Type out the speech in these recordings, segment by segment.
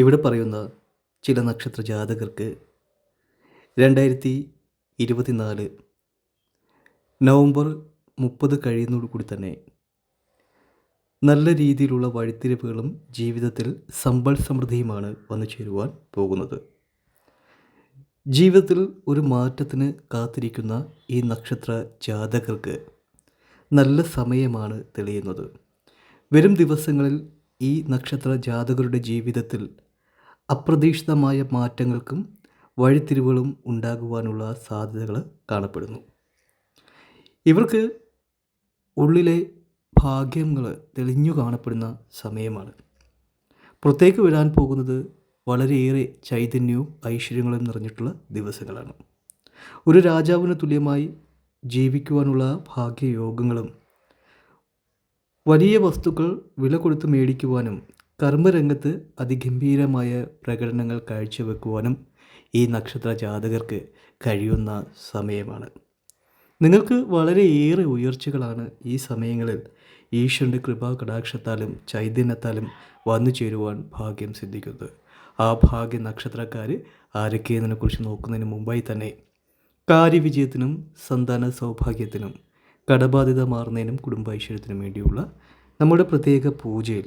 ഇവിടെ പറയുന്ന ചില നക്ഷത്ര ജാതകർക്ക് രണ്ടായിരത്തി ഇരുപത്തിനാല് നവംബർ മുപ്പത് കഴിയുന്നതോടുകൂടി തന്നെ നല്ല രീതിയിലുള്ള വഴിത്തിരിവുകളും ജീവിതത്തിൽ സമ്പൽ സമൃദ്ധിയുമാണ് വന്നു ചേരുവാൻ പോകുന്നത്. ജീവിതത്തിൽ ഒരു മാറ്റത്തിന് കാത്തിരിക്കുന്ന ഈ നക്ഷത്ര ജാതകർക്ക് നല്ല സമയമാണ് തെളിയുന്നത്. വരും ദിവസങ്ങളിൽ ഈ നക്ഷത്ര ജാതകരുടെ ജീവിതത്തിൽ അപ്രതീക്ഷിതമായ മാറ്റങ്ങൾക്കും വഴിത്തിരിവുകളും ഉണ്ടാകുവാനുള്ള സാധ്യതകൾ കാണപ്പെടുന്നു. ഇവർക്ക് ഉള്ളിലെ ഭാഗ്യങ്ങൾ തെളിഞ്ഞു കാണപ്പെടുന്ന സമയമാണ്. പുറത്തേക്ക് വരാൻ പോകുന്നത് വളരെയേറെ ചൈതന്യവും ഐശ്വര്യങ്ങളും നിറഞ്ഞിട്ടുള്ള ദിവസങ്ങളാണ്. ഒരു രാജാവിന് തുല്യമായി ജീവിക്കുവാനുള്ള ഭാഗ്യയോഗങ്ങളും വലിയ വസ്തുക്കൾ വില കൊടുത്ത് മേടിക്കുവാനും കർമ്മരംഗത്ത് അതിഗംഭീരമായ പ്രകടനങ്ങൾ കാഴ്ചവെക്കുവാനും ഈ നക്ഷത്ര ജാതകർക്ക് കഴിയുന്ന സമയമാണ്. നിങ്ങൾക്ക് വളരെയേറെ ഉയർച്ചകളാണ് ഈ സമയങ്ങളിൽ ഈശ്വരന്റെ കൃപാ കടാക്ഷത്താലും ചൈതന്യത്താലും വന്നു ചേരുവാൻ ഭാഗ്യം സിദ്ധിക്കുന്നത്. ആ ഭാഗ്യ നക്ഷത്രക്കാർ ആരൊക്കെയെന്നതിനെക്കുറിച്ച് നോക്കുന്നതിന് മുമ്പായി തന്നെ കാര്യവിജയത്തിനും സന്താന സൗഭാഗ്യത്തിനും കടബാധിത മാറുന്നതിനും കുടുംബ ഐശ്വര്യത്തിനും വേണ്ടിയുള്ള നമ്മുടെ പ്രത്യേക പൂജയിൽ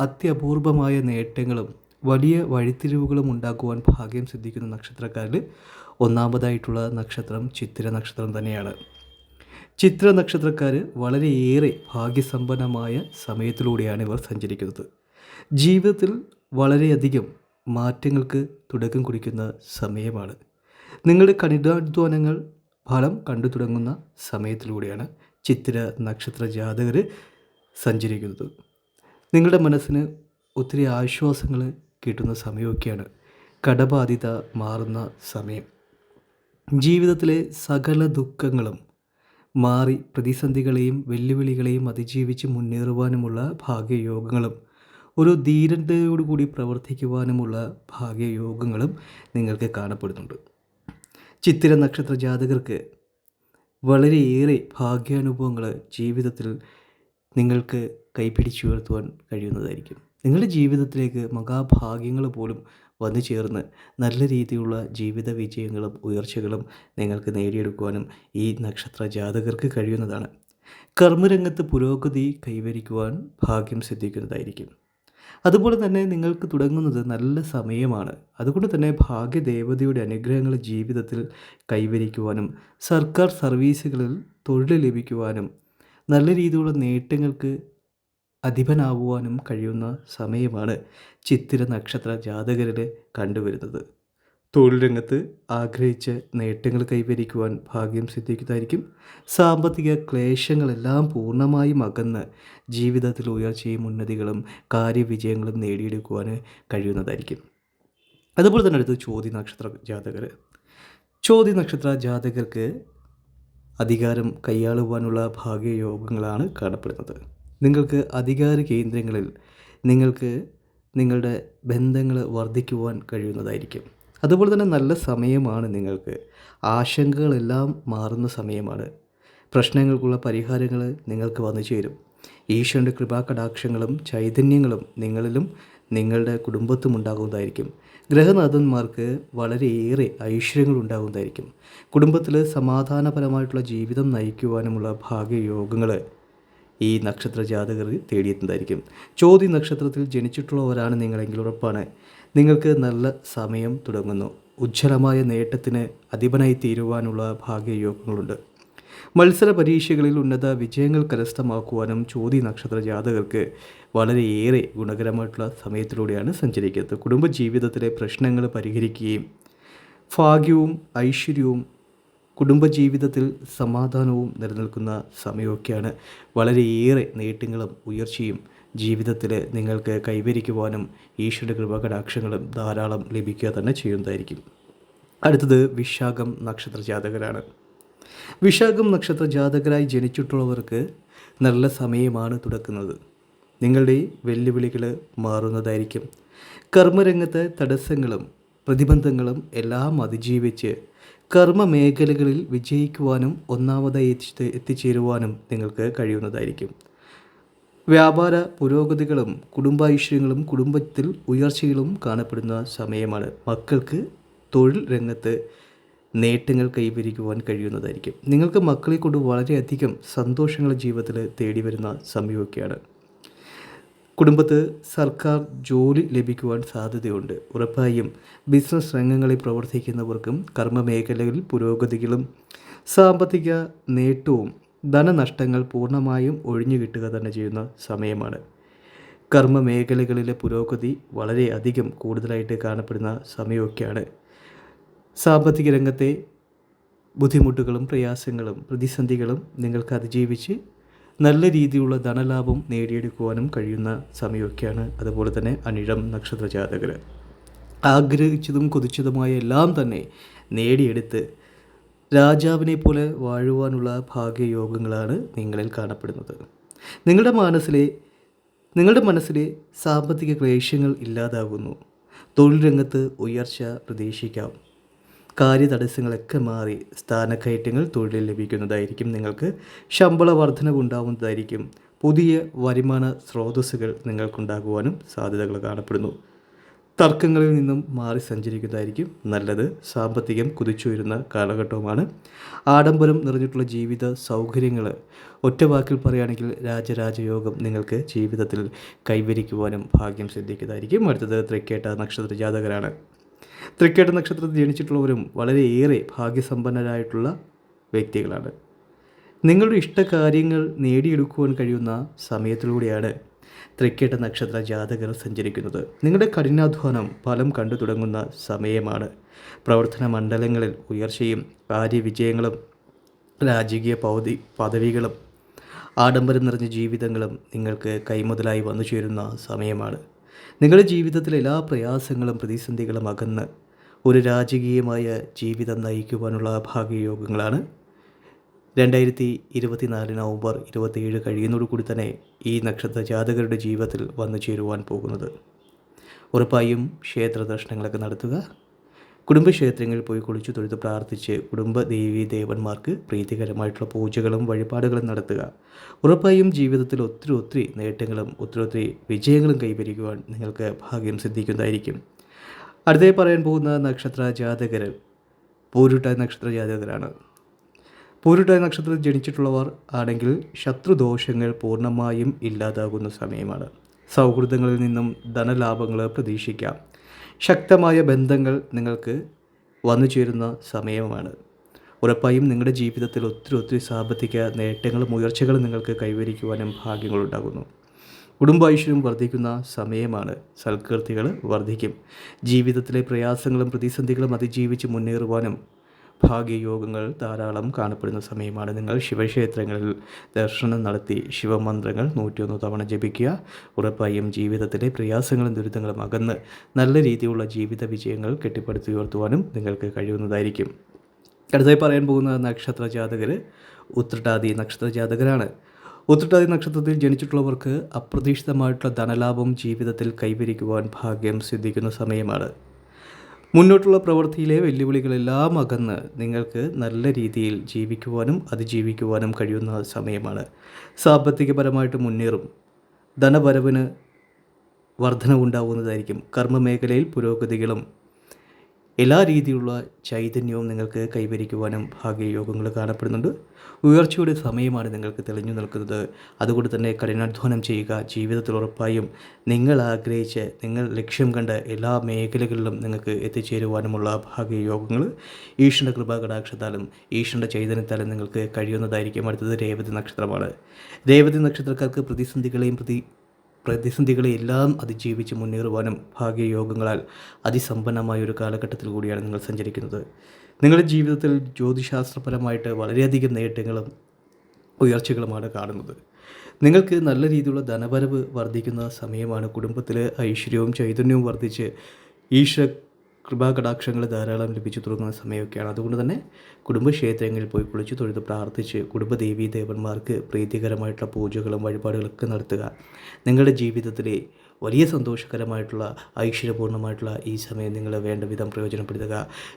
അത്യപൂർവമായ നേട്ടങ്ങളും വലിയ വഴിത്തിരിവുകളും ഉണ്ടാക്കുവാൻ ഭാഗ്യം സിദ്ധിക്കുന്ന നക്ഷത്രക്കാരിൽ ഒന്നാമതായിട്ടുള്ള നക്ഷത്രം ചിത്ര നക്ഷത്രം തന്നെയാണ്. ചിത്ര നക്ഷത്രക്കാർ വളരെയേറെ ഭാഗ്യസമ്പന്നമായ സമയത്തിലൂടെയാണ് ഇവർ സഞ്ചരിക്കുന്നത്. ജീവിതത്തിൽ വളരെയധികം മാറ്റങ്ങൾക്ക് തുടക്കം കുറിക്കുന്ന സമയമാണ്. നിങ്ങളുടെ കഠിനാധ്വാനങ്ങൾ ഫലം കണ്ടു തുടങ്ങുന്ന സമയത്തിലൂടെയാണ് ചിത്ര നക്ഷത്ര ജാതകർ സഞ്ചരിക്കുന്നത്. നിങ്ങളുടെ മനസ്സിന് ഒത്തിരി ആശ്വാസങ്ങൾ കിട്ടുന്ന സമയമൊക്കെയാണ്. കടബാധിത മാറുന്ന സമയം. ജീവിതത്തിലെ സകല ദുഃഖങ്ങളും മാറി പ്രതിസന്ധികളെയും വെല്ലുവിളികളെയും അതിജീവിച്ച് മുന്നേറുവാനുമുള്ള ഭാഗ്യയോഗങ്ങളും ഒരു ധീരതയോടുകൂടി പ്രവർത്തിക്കുവാനുമുള്ള ഭാഗ്യയോഗങ്ങളും നിങ്ങൾക്ക് കാണപ്പെടുന്നുണ്ട്. ചിത്തിര നക്ഷത്ര ജാതകർക്ക് വളരെയേറെ ഭാഗ്യാനുഭവങ്ങൾ ജീവിതത്തിൽ നിങ്ങൾക്ക് കൈപിടിച്ചുയർത്തുവാൻ കഴിയുന്നതായിരിക്കും. നിങ്ങളുടെ ജീവിതത്തിലേക്ക് മഹാഭാഗ്യങ്ങൾ പോലും വന്നു ചേർന്ന് നല്ല രീതിയിലുള്ള ജീവിത വിജയങ്ങളും ഉയർച്ചകളും നിങ്ങൾക്ക് നേടിയെടുക്കുവാനും ഈ നക്ഷത്ര ജാതകർക്ക് കഴിയുന്നതാണ്. കർമ്മരംഗത്ത് പുരോഗതി കൈവരിക്കുവാൻ ഭാഗ്യം സിദ്ധിക്കുന്നതായിരിക്കും. അതുപോലെ തന്നെ നിങ്ങൾക്ക് തുടങ്ങുന്നത് നല്ല സമയമാണ്. അതുകൊണ്ട് തന്നെ ഭാഗ്യദേവതയുടെ അനുഗ്രഹങ്ങൾ ജീവിതത്തിൽ കൈവരിക്കുവാനും സർക്കാർ സർവീസുകളിൽ തൊഴിൽ ലഭിക്കുവാനും നല്ല രീതിയിലുള്ള നേട്ടങ്ങൾക്ക് അധിപനാവുവാനും കഴിയുന്ന സമയമാണ് ചിത്തിര നക്ഷത്ര ജാതകരിൽ കണ്ടുവരുന്നത്. തൊഴിൽ രംഗത്ത് ആഗ്രഹിച്ച് നേട്ടങ്ങൾ കൈവരിക്കുവാൻ ഭാഗ്യം സിദ്ധിക്കുന്നതായിരിക്കും. സാമ്പത്തിക ക്ലേശങ്ങളെല്ലാം പൂർണമായും അകന്ന് ജീവിതത്തിൽ ഉയർച്ചയും ഉന്നതികളും കാര്യവിജയങ്ങളും നേടിയെടുക്കുവാൻ കഴിയുന്നതായിരിക്കും. അതുപോലെ തന്നെ അടുത്ത് ചോദ്യ നക്ഷത്ര ജാതകർ. ചോദ്യ നക്ഷത്ര ജാതകർക്ക് അധികാരം കൈയാളുവാനുള്ള ഭാഗ്യയോഗങ്ങളാണ് കാണപ്പെടുന്നത്. നിങ്ങൾക്ക് അധികാര കേന്ദ്രങ്ങളിൽ നിങ്ങൾക്ക് നിങ്ങളുടെ ബന്ധങ്ങൾ വർദ്ധിക്കുവാൻ കഴിയുന്നതായിരിക്കും. അതുപോലെ തന്നെ നല്ല സമയമാണ് നിങ്ങൾക്ക്. ആശങ്കകളെല്ലാം മാറുന്ന സമയമാണ്. പ്രശ്നങ്ങൾക്കുള്ള പരിഹാരങ്ങൾ നിങ്ങൾക്ക് വന്നു ചേരും. ഈശ്വരന്റെ കൃപാകടാക്ഷങ്ങളും ചൈതന്യങ്ങളും നിങ്ങളിലും നിങ്ങളുടെ കുടുംബത്തും ഉണ്ടാകുന്നതായിരിക്കും. ഗ്രഹനാഥന്മാർക്ക് വളരെയേറെ ഐശ്വര്യങ്ങൾ ഉണ്ടാകുന്നതായിരിക്കും. കുടുംബത്തിൽ സമാധാനപരമായിട്ടുള്ള ജീവിതം നയിക്കുവാനുമുള്ള ഭാഗ്യയോഗങ്ങൾ ഈ നക്ഷത്ര ജാതകർ തേടിയെത്തുന്നതായിരിക്കും. ചോതി നക്ഷത്രത്തിൽ ജനിച്ചിട്ടുള്ളവരാണ് നിങ്ങളെങ്കിൽ ഉറപ്പാണ്. നിങ്ങൾക്ക് നല്ല സമയം തുടങ്ങുന്നു. ഉജ്ജ്വലമായ നേട്ടത്തിന് അധിപനായി തീരുവാനുള്ള ഭാഗ്യയോഗങ്ങളുണ്ട്. മത്സര പരീക്ഷകളിൽ ഉന്നത വിജയങ്ങൾ കരസ്ഥമാക്കുവാനും ചോതി നക്ഷത്ര ജാതകർക്ക് വളരെയേറെ ഗുണകരമായിട്ടുള്ള സമയത്തിലൂടെയാണ് സഞ്ചരിക്കുന്നത്. കുടുംബജീവിതത്തിലെ പ്രശ്നങ്ങൾ പരിഹരിക്കുകയും ഭാഗ്യവും ഐശ്വര്യവും കുടുംബജീവിതത്തിൽ സമാധാനവും നിലനിൽക്കുന്ന സമയമൊക്കെയാണ്. വളരെയേറെ നേട്ടങ്ങളും ഉയർച്ചയും ജീവിതത്തിൽ നിങ്ങൾക്ക് കൈവരിക്കുവാനും ഈശ്വര കൃപകടാക്ഷങ്ങളും ധാരാളം ലഭിക്കുക തന്നെ ചെയ്യുന്നതായിരിക്കും. അടുത്തത് വിശാഖം നക്ഷത്ര ജാതകരാണ്. വിശാഖം നക്ഷത്ര ജാതകരായി ജനിച്ചിട്ടുള്ളവർക്ക് നല്ല സമയമാണ് തുടക്കുന്നത്. നിങ്ങളുടെ വെല്ലുവിളികൾ മാറുന്നതായിരിക്കും. കർമ്മരംഗത്തെ തടസ്സങ്ങളും പ്രതിബന്ധങ്ങളും എല്ലാം അതിജീവിച്ച് കർമ്മ മേഖലകളിൽ വിജയിക്കുവാനും ഒന്നാമതായി എത്തി എത്തിച്ചേരുവാനും നിങ്ങൾക്ക് കഴിയുന്നതായിരിക്കും. വ്യാപാര പുരോഗതികളും കുടുംബൈശ്വര്യങ്ങളും കുടുംബത്തിൽ ഉയർച്ചകളും കാണപ്പെടുന്ന സമയമാണ്. മക്കൾക്ക് തൊഴിൽ രംഗത്ത് നേട്ടങ്ങൾ കൈവരിക്കുവാൻ കഴിയുന്നതായിരിക്കും. നിങ്ങൾക്ക് മക്കളെ കൊണ്ട് വളരെയധികം സന്തോഷങ്ങൾ ജീവിതത്തിൽ തേടി വരുന്ന സമയമൊക്കെയാണ്. കുടുംബത്ത് സർക്കാർ ജോലി ലഭിക്കുവാൻ സാധ്യതയുണ്ട്. ഉറപ്പായും ബിസിനസ് രംഗങ്ങളിൽ പ്രവർത്തിക്കുന്നവർക്കും കർമ്മ മേഖലകളിൽ പുരോഗതികളും സാമ്പത്തിക നേട്ടവും ധനനഷ്ടങ്ങൾ പൂർണമായും ഒഴിഞ്ഞു കിട്ടുക തന്നെ ചെയ്യുന്ന സമയമാണ്. കർമ്മ മേഖലകളിലെ പുരോഗതി വളരെയധികം കൂടുതലായിട്ട് കാണപ്പെടുന്ന സമയമൊക്കെയാണ്. സാമ്പത്തിക രംഗത്തെ ബുദ്ധിമുട്ടുകളും പ്രയാസങ്ങളും പ്രതിസന്ധികളും നിങ്ങൾക്ക് അതിജീവിച്ച് നല്ല രീതിയിലുള്ള ധനലാഭം നേടിയെടുക്കുവാനും കഴിയുന്ന സമയമൊക്കെയാണ്. അതുപോലെ തന്നെ അനിഴം നക്ഷത്ര ജാതകർ ആഗ്രഹിച്ചതും കൊതിച്ചതുമായ എല്ലാം തന്നെ നേടിയെടുത്ത് രാജാവിനെ പോലെ വാഴുവാനുള്ള ഭാഗ്യയോഗങ്ങളാണ് നിങ്ങളിൽ കാണപ്പെടുന്നത്. നിങ്ങളുടെ മനസ്സിലെ നിങ്ങളുടെ മനസ്സിലെ സാമ്പത്തിക ക്ലേശങ്ങൾ ഇല്ലാതാകുന്നു. തൊഴിൽ രംഗത്ത് ഉയർച്ച പ്രതീക്ഷിക്കാം. കാര്യതടസ്സങ്ങളൊക്കെ മാറി സ്ഥാനക്കയറ്റങ്ങൾ തൊഴിൽ ലഭിക്കുന്നതായിരിക്കും നിങ്ങൾക്ക് ശമ്പള വർധനവ് ഉണ്ടാവുന്നതായിരിക്കും പുതിയ വരുമാന സ്രോതസ്സുകൾ നിങ്ങൾക്കുണ്ടാകുവാനും സാധ്യതകൾ കാണപ്പെടുന്നു. തർക്കങ്ങളിൽ നിന്നും മാറി സഞ്ചരിക്കുന്നതായിരിക്കും നല്ലത്. സാമ്പത്തികം കുതിച്ചുയരുന്ന കാലഘട്ടവുമാണ്. ആഡംബരം നിറഞ്ഞിട്ടുള്ള ജീവിത സൗകര്യങ്ങൾ ഒറ്റ വാക്കിൽ പറയുകയാണെങ്കിൽ രാജരാജയോഗം നിങ്ങൾക്ക് ജീവിതത്തിൽ കൈവരിക്കുവാനും ഭാഗ്യം സിദ്ധിക്കുന്നതായിരിക്കും. അടുത്തത് തൃക്കേട്ട നക്ഷത്ര ജാതകരാണ്. തൃക്കേട്ട നക്ഷത്രത്തിൽ ജനിച്ചിട്ടുള്ളവരും വളരെയേറെ ഭാഗ്യസമ്പന്നരായിട്ടുള്ള വ്യക്തികളാണ്. നിങ്ങളുടെ ഇഷ്ടകാര്യങ്ങൾ നേടിയെടുക്കുവാൻ കഴിയുന്ന സമയത്തിലൂടെയാണ് തൃക്കേട്ട നക്ഷത്ര ജാതകർ സഞ്ചരിക്കുന്നത്. നിങ്ങളുടെ കഠിനാധ്വാനം ഫലം കണ്ടു തുടങ്ങുന്ന സമയമാണ്. പ്രവർത്തന മണ്ഡലങ്ങളിൽ ഉയർച്ചയും കാര്യവിജയങ്ങളും രാജകീയ പൗതി പദവികളും ആഡംബരം നിറഞ്ഞ ജീവിതങ്ങളും നിങ്ങൾക്ക് കൈമുതലായി വന്നു ചേരുന്ന സമയമാണ്. നിങ്ങളുടെ ജീവിതത്തിലെ എല്ലാ പ്രയാസങ്ങളും പ്രതിസന്ധികളും അകന്ന് ഒരു രാജകീയമായ ജീവിതം നയിക്കുവാനുള്ള ഭാഗ്യയോഗങ്ങളാണ്. രണ്ടായിരത്തി ഇരുപത്തിനാല് നവംബർ ഇരുപത്തിയേഴ് കഴിയുന്നതോടുകൂടി തന്നെ ഈ നക്ഷത്ര ജാതകരുടെ ജീവിതത്തിൽ വന്നു ചേരുവാൻ പോകുന്നത്. ഉറപ്പായും ക്ഷേത്ര ദർശനങ്ങളൊക്കെ നടത്തുക. കുടുംബക്ഷേത്രങ്ങളിൽ പോയി കുളിച്ചു തൊഴുത്ത് പ്രാർത്ഥിച്ച് കുടുംബ ദേവി ദേവന്മാർക്ക് പ്രീതികരമായിട്ടുള്ള പൂജകളും വഴിപാടുകളും നടത്തുക. ഉറപ്പായും ജീവിതത്തിൽ ഒത്തിരി ഒത്തിരി നേട്ടങ്ങളും ഒത്തിരി ഒത്തിരി വിജയങ്ങളും കൈവരിക്കുവാൻ നിങ്ങൾക്ക് ഭാഗ്യം സിദ്ധിക്കുന്നതായിരിക്കും. അടുത്തായി പറയാൻ പോകുന്ന നക്ഷത്ര ജാതകർ പൂരുട്ട നക്ഷത്ര ജാതകരാണ്. പൂരുട്ട നക്ഷത്രത്തിൽ ജനിച്ചിട്ടുള്ളവർ ആണെങ്കിൽ ശത്രുദോഷങ്ങൾ പൂർണമായും ഇല്ലാതാകുന്ന സമയമാണ്. സൗഹൃദങ്ങളിൽ നിന്നും ധനലാഭങ്ങൾ പ്രതീക്ഷിക്കാം. ശക്തമായ ബന്ധങ്ങൾ നിങ്ങൾക്ക് വന്നു ചേരുന്ന സമയമാണ്. ഉറപ്പായും നിങ്ങളുടെ ജീവിതത്തിൽ ഒത്തിരി ഒത്തിരി സാമ്പത്തിക നേട്ടങ്ങളും ഉയർച്ചകളും നിങ്ങൾക്ക് കൈവരിക്കുവാനും ഭാഗ്യങ്ങളുണ്ടാകുന്നു കുടുംബായുഷ്യം വർദ്ധിക്കുന്ന സമയമാണ്. സൽകീർത്തികൾ വർദ്ധിക്കും. ജീവിതത്തിലെ പ്രയാസങ്ങളും പ്രതിസന്ധികളും അതിജീവിച്ച് മുന്നേറുവാനും ഭാഗ്യയോഗങ്ങൾ ധാരാളം കാണപ്പെടുന്ന സമയമാണ്. നിങ്ങൾ ശിവക്ഷേത്രങ്ങളിൽ ദർശനം നടത്തി ശിവമന്ത്രങ്ങൾ നൂറ്റിയൊന്ന് തവണ ജപിക്കുക. ഉറപ്പായും ജീവിതത്തിലെ പ്രയാസങ്ങളും ദുരിതങ്ങളും അകന്ന് നല്ല രീതിയിലുള്ള ജീവിത വിജയങ്ങൾ കെട്ടിപ്പടുത്തി ഉയർത്തുവാനും നിങ്ങൾക്ക് കഴിയുന്നതായിരിക്കും. അടുത്തായി പറയാൻ പോകുന്ന നക്ഷത്ര ജാതകർ ഉത്രട്ടാതി നക്ഷത്ര ജാതകരാണ്. ഉത്രട്ടാതി നക്ഷത്രത്തിൽ ജനിച്ചിട്ടുള്ളവർക്ക് അപ്രതീക്ഷിതമായിട്ടുള്ള ധനലാഭം ജീവിതത്തിൽ കൈവരിക്കുവാൻ ഭാഗ്യം സിദ്ധിക്കുന്ന സമയമാണ്. മുന്നോട്ടുള്ള പ്രവൃത്തിയിലെ വെല്ലുവിളികളെല്ലാം അകന്ന് നിങ്ങൾക്ക് നല്ല രീതിയിൽ ജീവിക്കുവാനും അതിജീവിക്കുവാനും കഴിയുന്ന സമയമാണ്. സാമ്പത്തികപരമായിട്ട് മുന്നേറും. ധനവരവിന് വർധനവുണ്ടാവുന്നതായിരിക്കും. കർമ്മമേഖലയിൽ പുരോഗതികളും എല്ലാ രീതിയിലുള്ള ചൈതന്യവും നിങ്ങൾക്ക് കൈവരിക്കുവാനും ഭാഗ്യയോഗങ്ങൾ കാണപ്പെടുന്നുണ്ട്. ഉയർച്ചയുടെ സമയമാണ് നിങ്ങൾക്ക് തെളിഞ്ഞു നിൽക്കുന്നത്. അതുകൊണ്ട് തന്നെ കഠിനാധ്വാനം ചെയ്യുക ജീവിതത്തിൽ ഉറപ്പായും നിങ്ങൾ ആഗ്രഹിച്ച് നിങ്ങൾ ലക്ഷ്യം കണ്ട് എല്ലാ മേഖലകളിലും നിങ്ങൾക്ക് എത്തിച്ചേരുവാനുമുള്ള ഭാഗ്യയോഗങ്ങൾ ഈശ്വരന്റെ കൃപാ കടാക്ഷത്താലും ഈശ്വരന്റെ ചൈതന്യത്താലും നിങ്ങൾക്ക് കഴിയുന്നതായിരിക്കും. അടുത്തത് രേവതി നക്ഷത്രമാണ്. രേവതി നക്ഷത്രക്കാർക്ക് പ്രതിസന്ധികളെയും പ്രതി പ്രതിസന്ധികളെ എല്ലാം അതിജീവിച്ച് മുന്നേറുവാനും ഭാഗ്യയോഗങ്ങളാൽ അതിസമ്പന്നമായ ഒരു കാലഘട്ടത്തിൽ കൂടിയാണ് നിങ്ങൾ സഞ്ചരിക്കുന്നത്. നിങ്ങളുടെ ജീവിതത്തിൽ ജ്യോതിശാസ്ത്രപരമായിട്ട് വളരെയധികം നേട്ടങ്ങളും ഉയർച്ചകളുമാണ് കാണുന്നത്. നിങ്ങൾക്ക് നല്ല രീതിയിലുള്ള ധനവരവ് വർദ്ധിക്കുന്ന സമയമാണ് കുടുംബത്തിൽ ഐശ്വര്യവും ചൈതന്യവും വർദ്ധിച്ച് ഈശ്വര കൃപാകടാക്ഷങ്ങൾ ധാരാളം ലഭിച്ചു തുടങ്ങുന്ന സമയമൊക്കെയാണ്. അതുകൊണ്ട് തന്നെ കുടുംബക്ഷേത്രങ്ങളിൽ പോയി കുളിച്ച് തൊഴുത് പ്രാർത്ഥിച്ച് കുടുംബദേവീ ദേവന്മാർക്ക് പ്രീതികരമായിട്ടുള്ള പൂജകളും വഴിപാടുകളൊക്കെ നടത്തുക. നിങ്ങളുടെ ജീവിതത്തിലെ വലിയ സന്തോഷകരമായിട്ടുള്ള ഐശ്വര്യപൂർണമായിട്ടുള്ള ഈ സമയം നിങ്ങൾ വേണ്ട വിധം പ്രയോജനപ്പെടുത്തുക.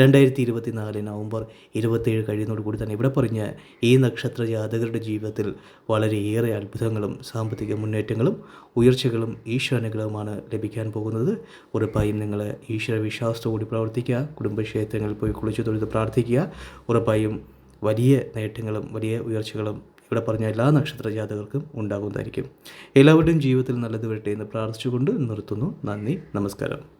രണ്ടായിരത്തി ഇരുപത്തി നാല് നവംബർ ഇരുപത്തേഴ് കഴിയുന്നതോടുകൂടി തന്നെ ഇവിടെ പറഞ്ഞ ഈ നക്ഷത്ര ജാതകരുടെ ജീവിതത്തിൽ വളരെയേറെ അത്ഭുതങ്ങളും സാമ്പത്തിക മുന്നേറ്റങ്ങളും ഉയർച്ചകളും ഈശ്വരനുഗ്രഹവുമാണ് ലഭിക്കാൻ പോകുന്നത്. ഉറപ്പായും നിങ്ങൾ ഈശ്വര വിശ്വാസത്തോടുകൂടി പ്രവർത്തിക്കുക കുടുംബക്ഷേത്രങ്ങളിൽ പോയി കുളിച്ചു തൊഴുത് പ്രാർത്ഥിക്കുക. ഉറപ്പായും വലിയ നേട്ടങ്ങളും വലിയ ഉയർച്ചകളും ഇവിടെ പറഞ്ഞ എല്ലാ നക്ഷത്ര ജാതകർക്കും ഉണ്ടാകുന്നതായിരിക്കും. എല്ലാവരുടെയും ജീവിതത്തിൽ നല്ലത് വരട്ടെ എന്ന് പ്രാർത്ഥിച്ചുകൊണ്ട് നിർത്തുന്നു. നന്ദി. നമസ്കാരം.